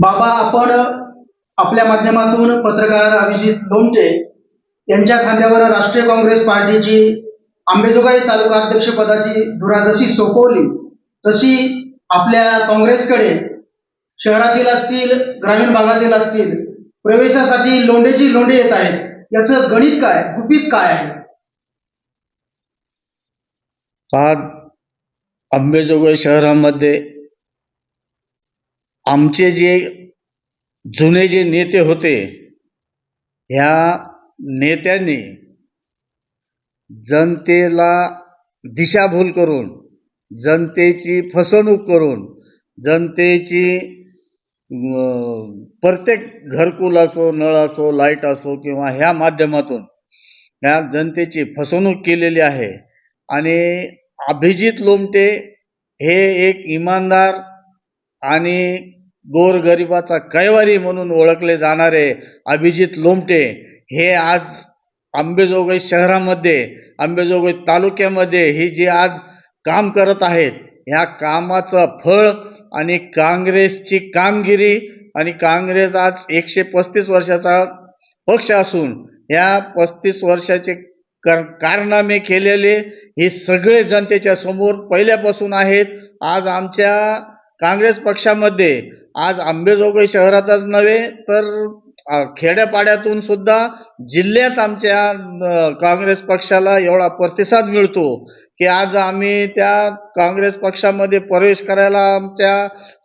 बाबा आपण आपल्या माध्यमातून पत्रकार अभिजित लोमटे यांच्या खांद्यावर राष्ट्रीय काँग्रेस पार्टीची आंबेजोगाई तालुका अध्यक्षपदाची धुरा जशी सोपवली तशी आपल्या काँग्रेसकडे शहरातील असतील ग्रामीण भागातील असतील प्रवेशासाठी लोंढेची लोंढे येत आहेत याचं गणित काय गुपित काय आहे? आज आंबेजोगाई शहरामध्ये आमचे जे जुने जे नेते होते ह्या नेत्यांनी जनतेला दिशाभूल करून जनतेची फसवणूक करून जनतेची प्रत्येक घरकुल असो नळ असो लाइट असो किंवा ह्या माध्यमातून ह्या जनतेची फसवणूक केलेली आहे. आणि अभिजित लोमटे हे एक इमानदार आणि गोरगरिबाचा कैवारी म्हणून ओळखले जाणारे अभिजित लोमटे हे आज आंबेजोगाई शहरामध्ये आंबेजोगाई तालुक्यामध्ये ही जी आज काम करत आहेत ह्या कामाचं फळ आणि काँग्रेसची कामगिरी आणि काँग्रेस आज एकशे पस्तीस वर्षाचा पक्ष असून ह्या पस्तीस वर्षाचे कर कारनामे केलेले हे सगळे जनतेच्या समोर पहिल्यापासून आहेत. आज आमच्या काँग्रेस पक्षामध्ये आज आंबेजोगाई शहरातच नव्हे तर खेड्यापाड्यातून सुद्धा जिल्ह्यात आमच्या काँग्रेस पक्षाला एवढा प्रतिसाद मिळतो. की आज आम्ही त्या काँग्रेस पक्षामध्ये प्रवेश करायला आमच्या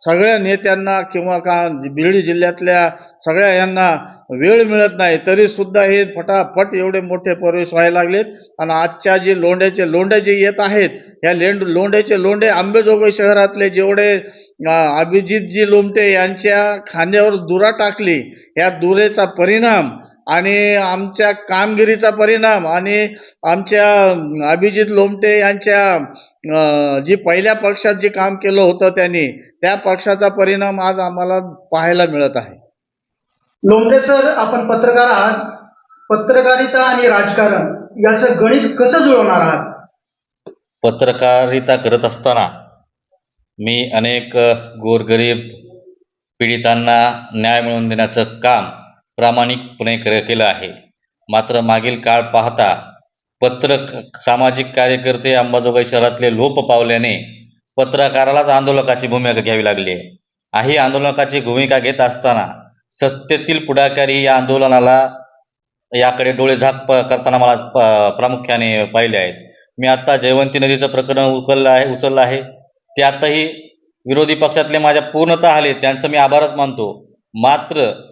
सगळ्या नेत्यांना किंवा का बीड जिल्ह्यातल्या सगळ्या यांना वेळ मिळत नाही तरी सुद्धा हे फटाफट एवढे मोठे प्रवेश व्हायला लागलेत. आणि आजच्या जे लोंढ्याचे लोंढे जे येत आहेत ह्या लेंड लोंढ्याचे लोंढे आंबेजोगाई शहरातले जेवढे अभिजितजी लोमटे यांच्या खांद्यावर दुरा टाकली ह्या दुरेचा परिणाम आणि आमच्या कामगिरीचा परिणाम आणि आमच्या अभिजित लोमटे यांच्या जी पहिल्या पक्षात जे काम केलं होतं त्यांनी त्या पक्षाचा परिणाम आज आम्हाला पाहायला मिळत आहे. लोंढे सर आपण पत्रकार आहात. पत्रकारिता आणि राजकारण याचं गणित कसं जुळवणार आहात? पत्रकारिता करत असताना मी अनेक गोरगरीब पीडितांना न्याय मिळवून देण्याचं काम प्रामाणिकपणे कर केलं आहे. मात्र मागील काळ पाहता पत्र सामाजिक कार्यकर्ते अंबाजोगाई शहरातले लोप पावल्याने पत्रकारालाच आंदोलकाची भूमिका घ्यावी लागली आहे. आही आंदोलकाची भूमिका घेत असताना सत्तेतील पुढाकारी या आंदोलनाला याकडे डोळे झाक प- करताना मला प- प्रामुख्याने पाहिले आहेत. मी आत्ता जयवंती नदीचं प्रकरण उचललं आहे उचललं आहे. त्यातही विरोधी पक्षातले माझ्या पूर्णतः आले त्यांचं मी आभारच मानतो. मात्र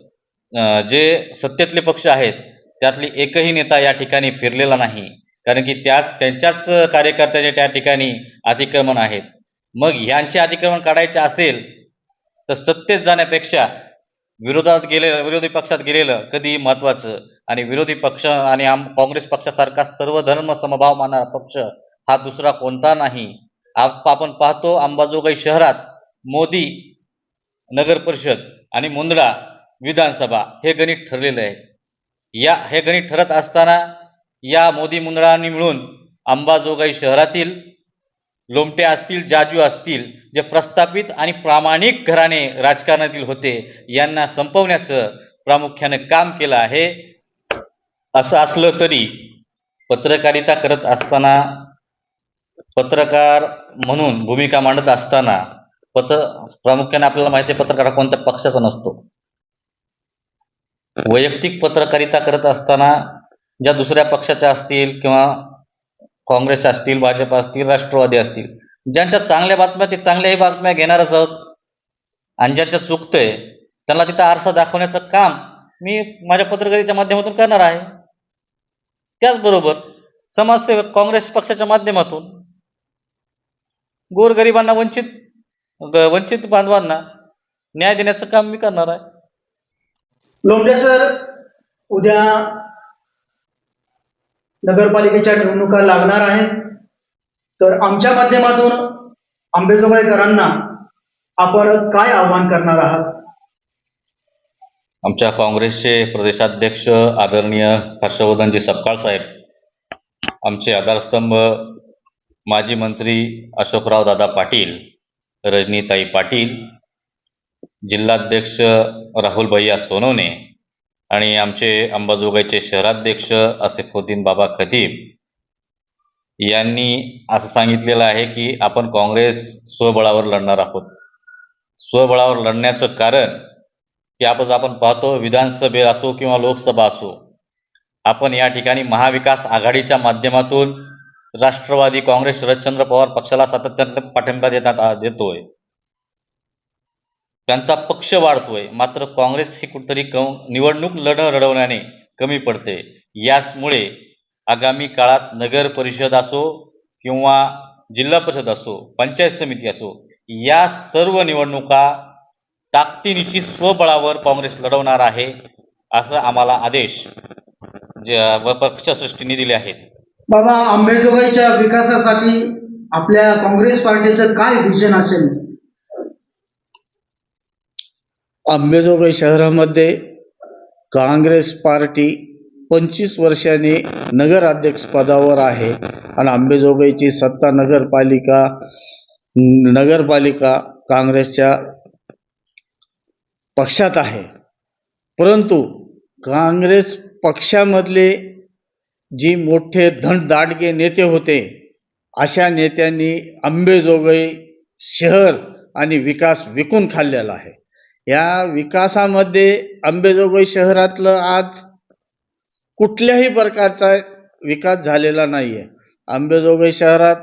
जे सत्तेतले पक्ष आहेत त्यातली एकही नेता या ठिकाणी फिरलेला नाही. कारण की त्याच त्यांच्याच कार्यकर्त्याचे त्या ठिकाणी अतिक्रमण आहेत. मग ह्यांचे अतिक्रमण काढायचे असेल तर सत्तेत जाण्यापेक्षा विरोधात गेले विरोधी पक्षात गेलेलं कधी महत्वाचं आणि विरोधी पक्ष आणि आम काँग्रेस पक्षासारखा सर्व धर्म समभाव मानणारा पक्ष हा दुसरा कोणता नाही. आप आपण पाहतो अंबाजोगाई शहरात मोदी नगर परिषद आणि मुंद्रा विधानसभा हे गणित ठरलेलं आहे. या हे गणित ठरत असताना या मोदी मंडळांनी मिळून अंबाजोगाई शहरातील लोमटे असतील जाजू असतील जे प्रस्थापित आणि प्रामाणिक घराणे राजकारणातील होते यांना संपवण्याचं प्रामुख्याने काम केलं आहे. असं असलं तरी पत्रकारिता करत असताना पत्रकार म्हणून भूमिका मांडत असताना पत्र प्रामुख्याने आपल्याला माहिती आहे पत्रकार कोणत्या पक्षाचा नसतो. वैयक्तिक पत्रकारिता करत असताना ज्या दुसऱ्या पक्षाच्या असतील किंवा काँग्रेस असतील भाजप असतील राष्ट्रवादी असतील ज्यांच्या चांगल्या बातम्या ते चांगल्याही बातम्या घेणारच आहोत. आणि ज्यांच्या चुकतंय त्यांना तिथं आरसा दाखवण्याचं काम मी माझ्या पत्रकारितेच्या माध्यमातून करणार आहे. त्याचबरोबर समाजसेवक काँग्रेस पक्षाच्या माध्यमातून गोरगरिबांना वंचित वंचित बांधवांना न्याय देण्याचं काम मी करणार आहे. लोंढे सर उद्या नगरपालिकेच्या निवडणुका लागणार आहेत. तर आमच्या माध्यमातून आंबेजोगाईकरांना आपण काय आव्हान करणार आहात? आमच्या काँग्रेसचे प्रदेशाध्यक्ष आदरणीय हर्षवर्धनजी सपकाळ साहेब आमचे आधारस्तंभ माजी मंत्री अशोकराव दादा पाटील रजनीताई पाटील जिल्हाध्यक्ष राहुलभैया सोनवणे आणि आमचे अंबाजोगाईचे शहराध्यक्ष असेफुद्दीन बाबा खदीब यांनी असं सांगितलेलं आहे की आपण काँग्रेस स्वबळावर लढणार आहोत. स्वबळावर लढण्याचं कारण की आपण आपण पाहतो विधानसभे असो किंवा लोकसभा असो आपण या ठिकाणी महाविकास आघाडीच्या माध्यमातून राष्ट्रवादी काँग्रेस शरदचंद्र पवार पक्षाला सातत्यानं पाठिंबा देण्यात देतोय. त्यांचा पक्ष वाढतोय. मात्र काँग्रेस ही कुठतरी निवडणूक लढ रडवण्याने कमी पडते. याचमुळे आगामी काळात नगर परिषद असो किंवा जिल्हा परिषद असो पंचायत समिती असो या सर्व निवडणुका ताकदीनिशी स्वबळावर काँग्रेस लढवणार आहे असं आम्हाला आदेश व पक्षसृष्टीने दिले आहेत. बाबा आंबेजोगाईच्या विकासासाठी आपल्या काँग्रेस पार्टीचं काय विजन असेल? अंबेजोगाई शहरामध्ये काँग्रेस पार्टी पंचवीस वर्षांनी नगराध्यक्षपदावर आहे. आणि अंबेजोगाईची सत्ता नगरपालिका नगरपालिका काँग्रेसच्या पक्षात आहे. परंतु काँग्रेस पक्षामधले जी मोठे धनदाडगे नेते होते अशा नेत्यांनी अंबेजोगाई शहर आणि विकास विकून खाल्लेला आहे. या विकासामध्ये अंबेजोगाई शहरातलं आज कुठल्याही प्रकारचा विकास झालेला नाही आहे अंबेजोगाई शहरात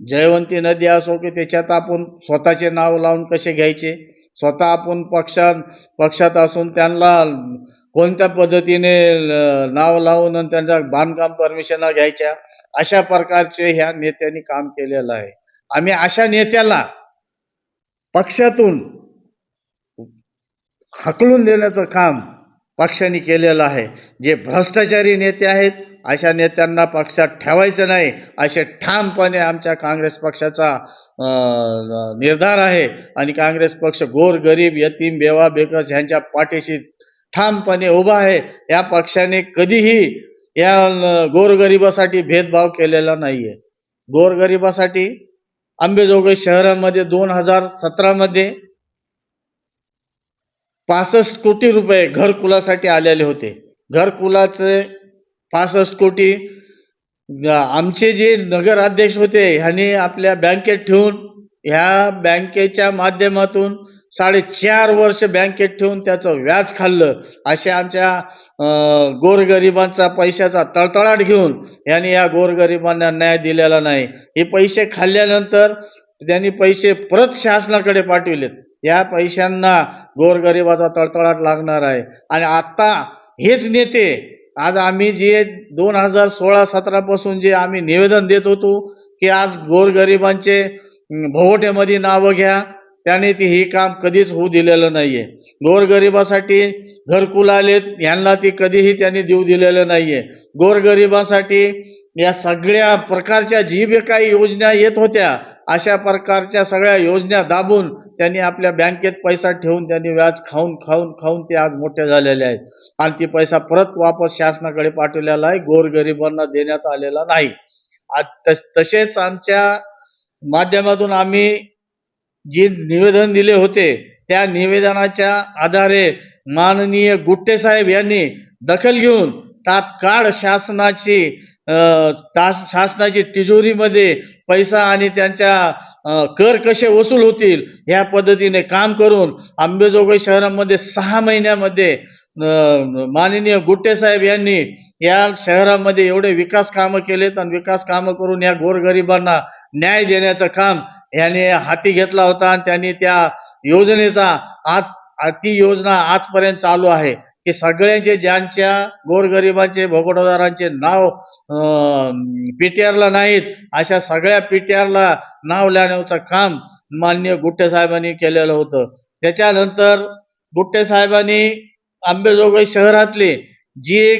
जयवंती नदी असो की त्याच्यात आपण स्वतःचे नाव लावून कसे घ्यायचे? स्वतः आपण पक्षात पक्षात असून त्यांना कोणत्या पद्धतीने नाव लावून आणि त्यांच्या बांधकाम परमिशना घ्यायच्या? अशा प्रकारचे ह्या नेत्यांनी काम केलेलं आहे. आम्ही अशा नेत्याला पक्षातून हकलून देण्याचं काम पक्षाने केलेलं आहे. जे भ्रष्टाचारी नेते आहेत अशा नेत्यांना पक्षात ठेवायचं नाही असे ठामपणे आमच्या काँग्रेस पक्षाचा निर्धार आहे. आणि काँग्रेस पक्ष गोर गरीब यतीम बेवा बेकस ह्यांच्या पाठीशी ठामपणे उभा आहे. या पक्षाने कधीही या गोरगरिबासाठी भेदभाव केलेला नाहीये. गोरगरिबासाठी अंबेजोगाई शहरामध्ये दोन हजार सतरामध्ये पासष्ट कोटी रुपये घरकुलासाठी आलेले होते. घरकुलाचे पासष्ट कोटी आमचे जे नगराध्यक्ष होते ह्यांनी आपल्या बँकेत ठेवून ह्या बँकेच्या माध्यमातून साडेचार वर्ष बँकेत ठेवून त्याचं व्याज खाल्लं. अशा आमच्या गोरगरिबांचा पैशाचा तळतळाट घेऊन यांनी या गोरगरिबांना न्याय दिलेला नाही. हे पैसे खाल्ल्यानंतर त्यांनी पैसे परत शासनाकडे पाठविलेत. या पैशांना गोरगरिबाचा तळतळाट लागणार आहे. आणि आत्ता हेच नेते आज आम्ही जे दोन हजार सोळा सतरापासून जे आम्ही निवेदन देत होतो की आज गोरगरिबांचे भोवटेमध्ये नावं घ्या. त्याने ती ही काम कधीच होऊ दिलेलं नाहीये. गोरगरिबासाठी घरकुल आलेत यांना ती कधीही त्यांनी देऊ दिलेलं नाहीये. गोरगरिबासाठी या सगळ्या प्रकारच्या जी बी काही योजना येत होत्या. अशा प्रकारच्या सगळ्या योजना दाबून त्यांनी आपल्या बँकेत पैसा ठेवून त्यांनी व्याज खाऊन खाऊन खाऊन ते आज मोठे झालेले आहेत. आणि ती पैसा परत वापस शासनाकडे पाठवलेला आहे. गोरगरिबांना देण्यात आलेला नाही. तसेच आमच्या माध्यमातून आम्ही जे निवेदन दिले होते त्या निवेदनाच्या आधारे माननीय गुट्टे साहेब यांनी दखल घेऊन तात्काळ शासनाची तास शासनाची तिजोरीमध्ये पैसा आणि त्यांच्या कर कसे वसूल होतील ह्या पद्धतीने काम करून आंबेजोगाई शहरामध्ये सहा महिन्यामध्ये माननीय गुट्टे साहेब यांनी या शहरामध्ये एवढे विकास कामं केलेत आणि विकास कामं करून या गोरगरिबांना न्याय देण्याचं काम याने हाती घेतला होता आणि त्यांनी त्या योजनेचा आज ती योजना आजपर्यंत चालू आहे. की सगळ्यांचे ज्यांच्या गोरगरिबांचे भोगटदारांचे नाव पीटीआरला नाहीत अशा सगळ्या पीटीआरला नाव लावण्याचं काम माननीय गुट्टे साहेबांनी केलेलं होतं. त्याच्यानंतर गुट्टे साहेबांनी आंबेजोगाई शहरातले जे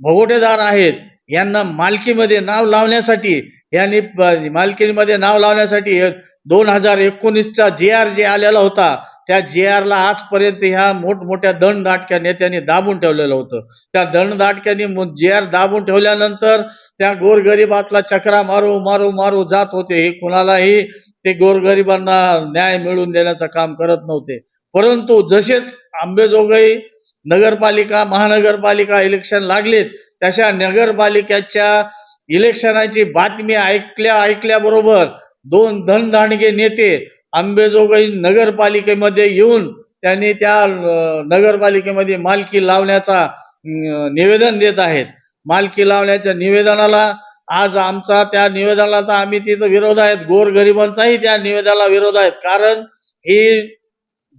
भोगटेदार आहेत यांना मालकीमध्ये नाव लावण्यासाठी यांनी प- मालकीमध्ये नाव लावण्यासाठी दोन हजार एकोणीसचा जे आर जे आलेला होता त्या जे आरला आजपर्यंत ह्या मोठमोठ्या दणदाटक्या नेत्यांनी दाबून ठेवलेलं होतं. त्या दणदाटक्यांनी जे आर दाबून ठेवल्यानंतर त्या गोरगरिबातला चक्रा मारू मारू मारू जात होते. हे कुणालाही ते गोरगरिबांना न्याय मिळवून देण्याचं काम करत नव्हते. परंतु जसेच आंबेजोगाई नगरपालिका महानगरपालिका इलेक्शन लागलेत तशा नगरपालिकेच्या इलेक्शनाची बातमी ऐकल्या ऐकल्याबरोबर दोन धनधाणगे नेते आंबेजोगाई नगरपालिकेमध्ये येऊन त्यांनी त्या नगरपालिकेमध्ये मालकी लावण्याचा निवेदन देत आहेत. मालकी लावण्याच्या निवेदनाला आज आमचा त्या निवेदनाला तर आम्ही तिथं विरोध आहेत. गोरगरिबांचाही त्या निवेदनाला विरोध आहेत. कारण ही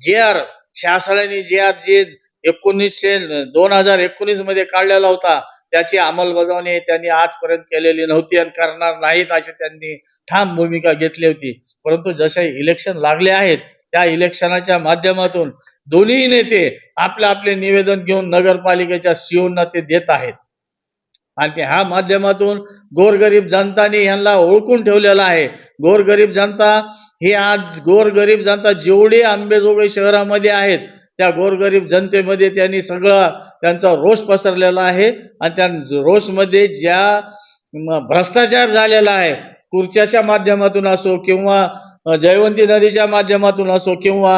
जे आर शासनाने जे आर जे एकोणीसशे दोन हजार एकोणीसमध्ये काढलेला होता त्याची अंमलबजावणी त्यांनी आजपर्यंत केलेली नव्हती आणि करणार नाहीत अशी त्यांनी ठाम भूमिका घेतली होती. परंतु जसे इलेक्शन लागले आहेत त्या इलेक्शनाच्या माध्यमातून दोन्ही नेते आपले आपले निवेदन घेऊन नगरपालिकेच्या सीओंना ते देत आहेत. आणि ह्या माध्यमातून गोरगरीब जनताने यांना ओळखून ठेवलेला आहे. गोरगरीब जनता ही आज गोरगरीब जनता जेवढी आंबेजोगाई शहरामध्ये आहेत त्या गोरगरीब जनतेमध्ये त्यांनी सगळा त्यांचा रोष पसरलेला आहे. आणि त्या रोषमध्ये ज्या भ्रष्टाचार झालेला आहे खुर्च्याच्या माध्यमातून असो किंवा जयवंती नदीच्या माध्यमातून असो किंवा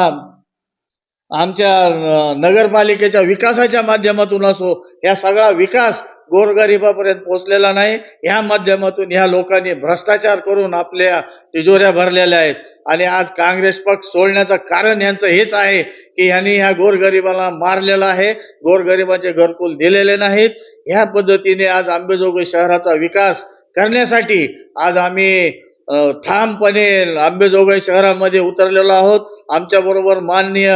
आमच्या नगरपालिकेच्या विकासाच्या माध्यमातून असो या सगळा विकास गोरगरिबापर्यंत पोहोचलेला नाही. या माध्यमातून ह्या लोकांनी भ्रष्टाचार करून आपल्या तिजोऱ्या भरलेल्या आहेत. आणि आज काँग्रेस पक्ष सोडण्याचं कारण यांचं हेच आहे की यांनी ह्या गोरगरिबाला मारलेलं आहे. गोरगरिबाचे घरकुल दिलेले नाहीत. ह्या पद्धतीने आज आंबेजोगाई शहराचा विकास करण्यासाठी आज आम्ही ठामपणे आंबेजोगाई शहरामध्ये उतरलेलो आहोत. आमच्याबरोबर माननीय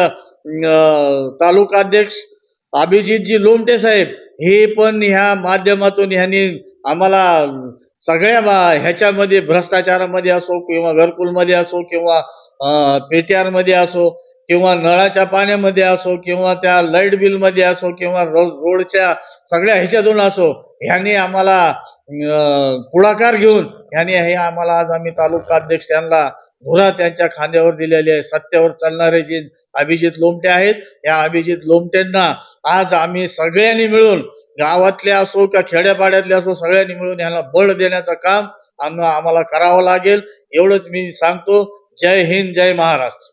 तालुकाध्यक्ष अभिजितजी लोमटे साहेब हे पण ह्या माध्यमातून ह्यांनी आम्हाला सगळ्या बा- ह्याच्यामध्ये भ्रष्टाचारामध्ये असो किंवा घरकुलमध्ये असो किंवा पेटीआरमध्ये असो किंवा नळाच्या पाण्यामध्ये असो किंवा त्या लाइट बिलमध्ये असो किंवा रो- रोडच्या सगळ्या ह्याच्यातून असो ह्याने आम्हाला पुढाकार घेऊन ह्याने हे आम्हाला आज आम्ही तालुका अध्यक्ष यांना धुरा त्यांच्या खांद्यावर दिलेली आहे. सत्यावर चालणारे जे अभिजित लोमटे आहेत या अभिजित लोमटेंना आज आम्ही सगळ्यांनी मिळून गावातले असो का खेड्यापाड्यातले असो सगळ्यांनी मिळून यांना बळ देण्याचं काम आम्हाला करावं लागेल. एवढंच मी सांगतो. जय हिंद जय महाराष्ट्र.